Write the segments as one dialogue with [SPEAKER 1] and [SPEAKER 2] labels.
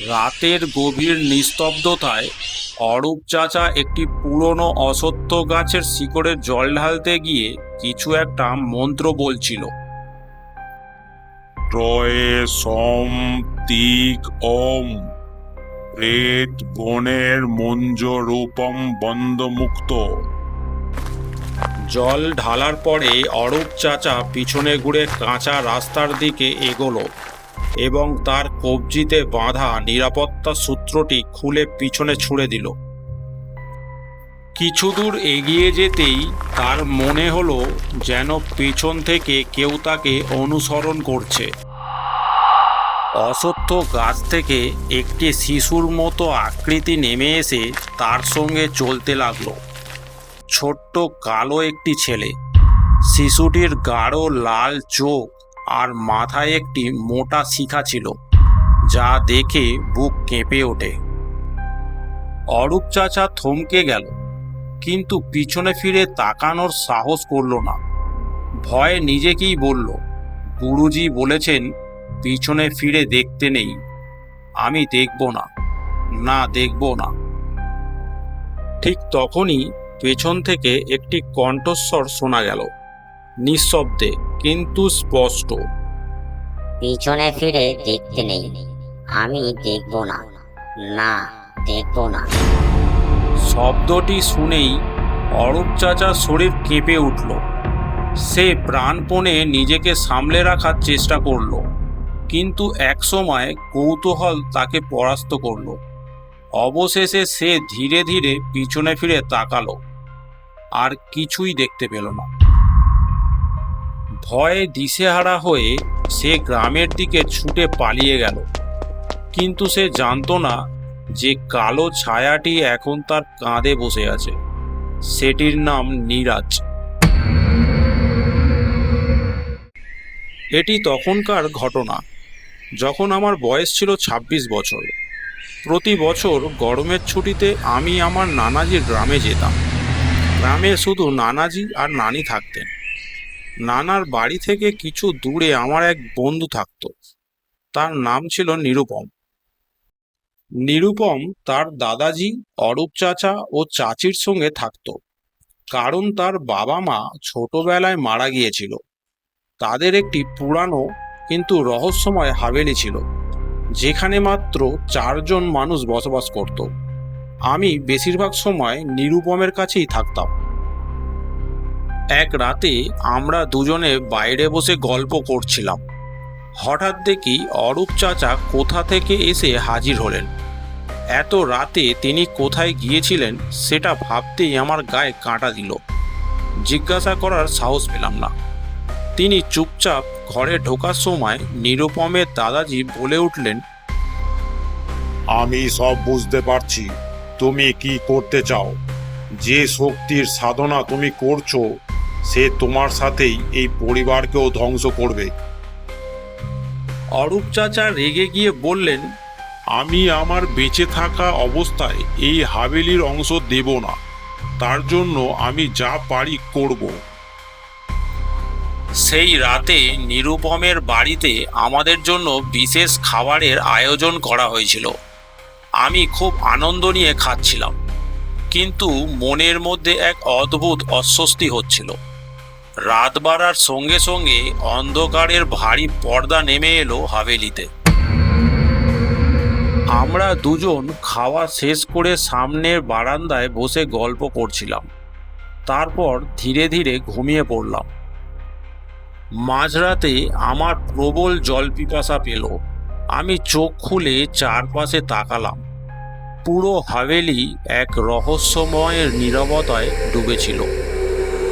[SPEAKER 1] রাতের গভীর নিস্তব্ধতায় অরূপ চাচা একটি পুরনো অসত্য গাছের শিকড়ে জল ঢালতে গিয়ে কিছু একটা মন্ত্র বলছিল।
[SPEAKER 2] ত্রয়ে সম তিক ওম প্রেত বনের মঞ্জ রূপম বন্ধমুক্ত
[SPEAKER 1] জল ঢালার পরে অরূপ চাচা পিছনে ঘুরে কাঁচা রাস্তার দিকে এগোলো। এবং তার কবজিতে বাঁধা নিরাপত্তা সূত্রটি খুলে পিছনে ছুঁড়ে দিল। কিছু দূর এগিয়ে যেতেই তার মনে হলো যেন পেছন থেকে কেউ তাকে অনুসরণ করছে। অসত্য গাছ থেকে একটি শিশুর মতো আকৃতি নেমে এসে তার সঙ্গে চলতে লাগল। ছোট্ট কালো একটি ছেলে। শিশুটির গাঢ় লাল চোখ আর মাথায় একটি মোটা শিখা ছিল, যা দেখে বুক কেঁপে ওঠে। অরূপ চাচা থমকে গেল, কিন্তু পিছনে ফিরে তাকানোর সাহস করল না। ভয়ে নিজেকেই বলল, গুরুজি বলেছেন, পিছনে ফিরে দেখতে নেই। আমি দেখব না না দেখব না। ঠিক তখনই পেছন থেকে একটি কণ্ঠস্বর শোনা গেল। নিঃশব্দে কিন্তু স্পষ্ট।
[SPEAKER 3] পিছনে ফিরে দেখতে নেই। আমি দেখব না। না দেখব না।
[SPEAKER 1] শব্দটি শুনেই অরূপ চাচার শরীর কেঁপে উঠল। সে প্রাণপণে নিজেকে সামলে রাখার চেষ্টা করল কিন্তু একসময় কৌতূহল তাকে পরাস্ত করল। অবশেষে সে ধীরে ধীরে পিছনে ফিরে তাকালো আর কিছুই দেখতে পেল না। ভয়ে দিশেহারা হয়ে সে গ্রামের দিকে ছুটে পালিয়ে গেল। কিন্তু সে জানতো না যে কালো ছায়াটি এখন তার কাঁধে বসে আছে। সেটির নাম নীরাজ। এটি তখনকার ঘটনা, যখন আমার বয়স ছিল ২৬ বছর। প্রতি বছর গরমের ছুটিতে আমি আমার নানাজির গ্রামে যেতাম। গ্রামে শুধু নানাজি আর নানি থাকতেন। নানার বাড়ি থেকে কিছু দূরে আমার এক বন্ধু থাকতো। তার নাম ছিল নিরুপম। নিরুপম তার দাদাজি, অরূপ চাচা ও চাচির সঙ্গে থাকতো। কারণ তার বাবা মা ছোটবেলায় মারা গিয়েছিল। তাদের একটি পুরানো কিন্তু রহস্যময় হাভেলি ছিল, যেখানে মাত্র চারজন মানুষ বসবাস করত। আমি বেশিরভাগ সময় নিরুপমের কাছেই থাকতাম। এক রাতে আমরা দুজনে বাইরে বসে গল্প করছিলাম। হঠাৎ দেখি অরূপ চাচা কোথা থেকে এসে হাজির হলেন। এত রাতে তিনি কোথায় গিয়েছিলেন সেটা ভাবতেই আমার গায়ে কাঁটা দিল। জিজ্ঞাসা করার সাহস পেলাম না। তিনি চুপচাপ ঘরে ঢোকার সময় নিরুপমের দাদাজি বলে উঠলেন,
[SPEAKER 2] আমি সব বুঝতে পারছি। তুমি কি করতে চাও? যে শক্তির সাধনা তুমি করছ সে তোমার সাথেই এই পরিবারকেও ধ্বংস করবে।
[SPEAKER 1] অরূপ চাচা রেগে গিয়ে বললেন
[SPEAKER 2] আমি আমার বেঁচে থাকা অবস্থায় এই হাবেলির অংশ দেব না। তার জন্য আমি যা পারি করব।
[SPEAKER 1] সেই রাতে নিরুপমের বাড়িতে আমাদের জন্য বিশেষ খাবারের আয়োজন করা হয়েছিল। আমি খুব আনন্দ নিয়ে খাচ্ছিলাম কিন্তু মনের মধ্যে এক অদ্ভুত অস্বস্তি হচ্ছিল। রাত বাড়ার সঙ্গে সঙ্গে অন্ধকারের ভারী পর্দা নেমে এলো হাভেলিতে। আমরা দুজন খাওয়া শেষ করে সামনের বারান্দায় বসে গল্প করছিলাম। তারপর ধীরে ধীরে ঘুমিয়ে পড়লাম। মাঝরাতে আমার প্রবল জল পিপাসা পেল। আমি চোখ খুলে চারপাশে তাকালাম। পুরো হাভেলি এক রহস্যময়ের নীরবতায় ডুবেছিল।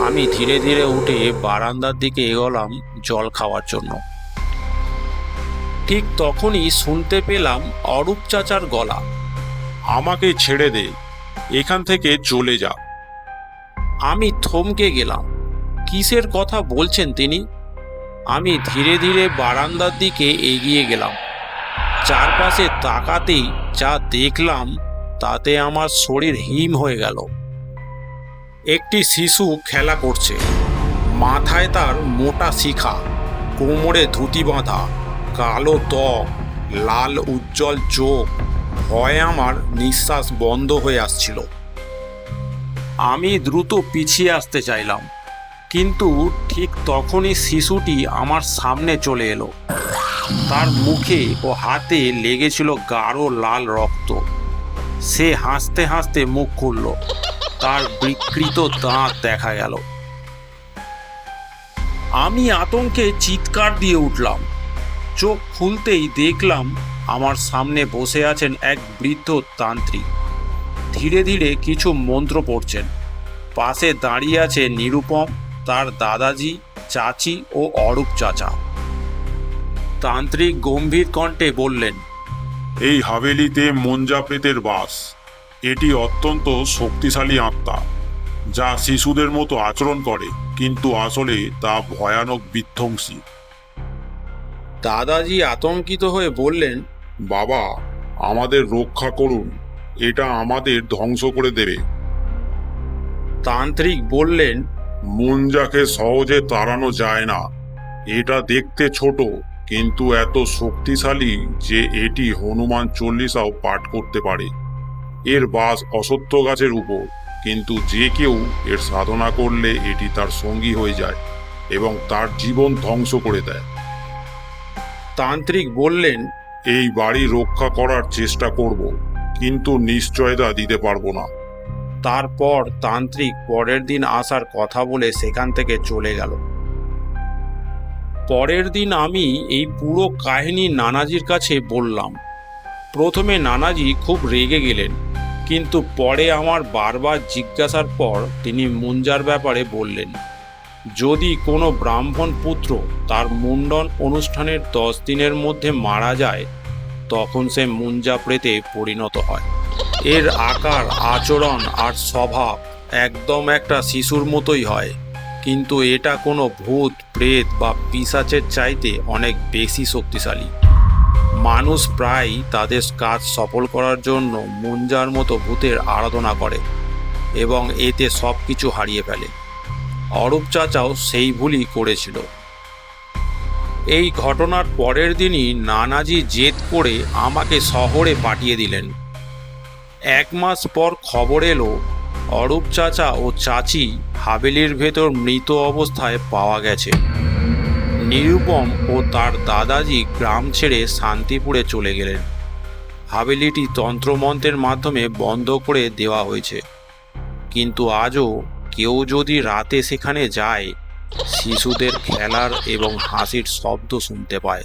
[SPEAKER 1] আমি ধীরে ধীরে উঠে বারান্দার দিকে এগোলাম জল খাওয়ার জন্য। ঠিক তখনই শুনতে পেলাম অরূপ চাচার গলা।
[SPEAKER 2] আমাকে ছেড়ে দে এখান থেকে চলে যা।
[SPEAKER 1] আমি থমকে গেলাম। কিসের কথা বলছেন তিনি? আমি ধীরে ধীরে বারান্দার দিকে এগিয়ে গেলাম। চারপাশে তাকাতেই যা দেখলাম তাতে আমার শরীর হিম হয়ে গেল। একটি শিশু খেলা করছে। মাথায় তার মোটা শিখা, কোমরে ধুতি বাঁধা, কালো ত্বক, লাল উজ্জ্বল চোখ। ভয়ে আমার নিঃশ্বাস বন্ধ হয়ে আসছিল। আমি দ্রুত পিছিয়ে আসতে চাইলাম, কিন্তু ঠিক তখনই শিশুটি আমার সামনে চলে এলো। তার মুখে ও হাতে লেগেছিল গাঢ় লাল রক্ত। সে হাসতে হাসতে মুখ খুলল। তার বিকৃত দাঁত দেখা গেল। আমি আতঙ্কে চিৎকার দিয়ে উঠলাম। চোখ খুলতেই দেখলাম আমার সামনে বসে আছেন এক বৃদ্ধ তান্ত্রিক। ধীরে ধীরে কিছু মন্ত্র পড়ছেন। পাশে দাঁড়িয়ে আছে নিরুপম, তার দাদাজি, চাচি ও অরূপ চাচা। তান্ত্রিক গম্ভীর কণ্ঠে বললেন,
[SPEAKER 2] এই হাভেলিতে মঞ্জা প্রেতের বাস। এটি অত্যন্ত শক্তিশালী আত্মা যা শিশুদের মতো আচরণ করে কিন্তু আসলে তা ভয়ানক বিধ্বংসী।
[SPEAKER 1] দাদাজি আতঙ্কিত হয়ে বললেন
[SPEAKER 2] বাবা আমাদের রক্ষা করুন এটা আমাদের ধ্বংস করে দেবে।
[SPEAKER 1] তান্ত্রিক বললেন
[SPEAKER 2] মুঞ্জাকে সহজে তাড়ানো যায় না এটা দেখতে ছোট কিন্তু এত শক্তিশালী যে এটি হনুমান চল্লিশাও পাঠ করতে পারে। এর বাস অসত্য গাছের উপর কিন্তু যে কেউ এর সাধনা করলে এটি তার সঙ্গী হয়ে যায় এবং তার জীবন ধ্বংস করে দেয়।
[SPEAKER 1] তান্ত্রিক বললেন
[SPEAKER 2] এই বাড়ি রক্ষা করার চেষ্টা করব কিন্তু নিশ্চয়তা দিতে পারব না।
[SPEAKER 1] তারপর তান্ত্রিক পরের দিন আসার কথা বলে সেখান থেকে চলে গেল। পরের দিন আমি এই পুরো কাহিনী নানাজির কাছে বললাম। প্রথমে নানাজি খুব রেগে গেলেন। কিন্তু পরে আমার বারবার জিজ্ঞাসার পর তিনি মুঞ্জার ব্যাপারে বললেন, যদি কোনো ব্রাহ্মণ পুত্র তার মুন্ডন অনুষ্ঠানের দশ দিনের মধ্যে মারা যায়, তখন সে মুঞ্জা প্রেতে পরিণত হয়। এর আকার, আচরণ আর স্বভাব একদম একটা শিশুর মতোই হয়, কিন্তু এটা কোনো ভূত, প্রেত বা পিসাচের চাইতে অনেক বেশি শক্তিশালী। মানুষ প্রায় তাদের কাজ সফল করার জন্য মুঞ্জার মতো ভূতের আরাধনা করে এবং এতে সব কিছু হারিয়ে ফেলে। অরূপ চাচাও সেই ভুলই করেছিল। এই ঘটনার পরের দিনই নানাজি জেদ করে আমাকে শহরে পাঠিয়ে দিলেন। এক মাস পর খবর এলো, অরূপ চাচা ও চাচি হাবেলির ভেতর মৃত অবস্থায় পাওয়া গেছে। নিরুপম ও তার দাদাজি গ্রাম ছেড়ে শান্তিপুরে চলে গেলেন। হাবেলিটি তন্ত্রমন্ত্রের মাধ্যমে বন্ধ করে দেওয়া হয়েছে। কিন্তু আজও কেউ যদি রাতে সেখানে যায়, শিশুদের খেলার এবং হাসির শব্দ শুনতে পায়।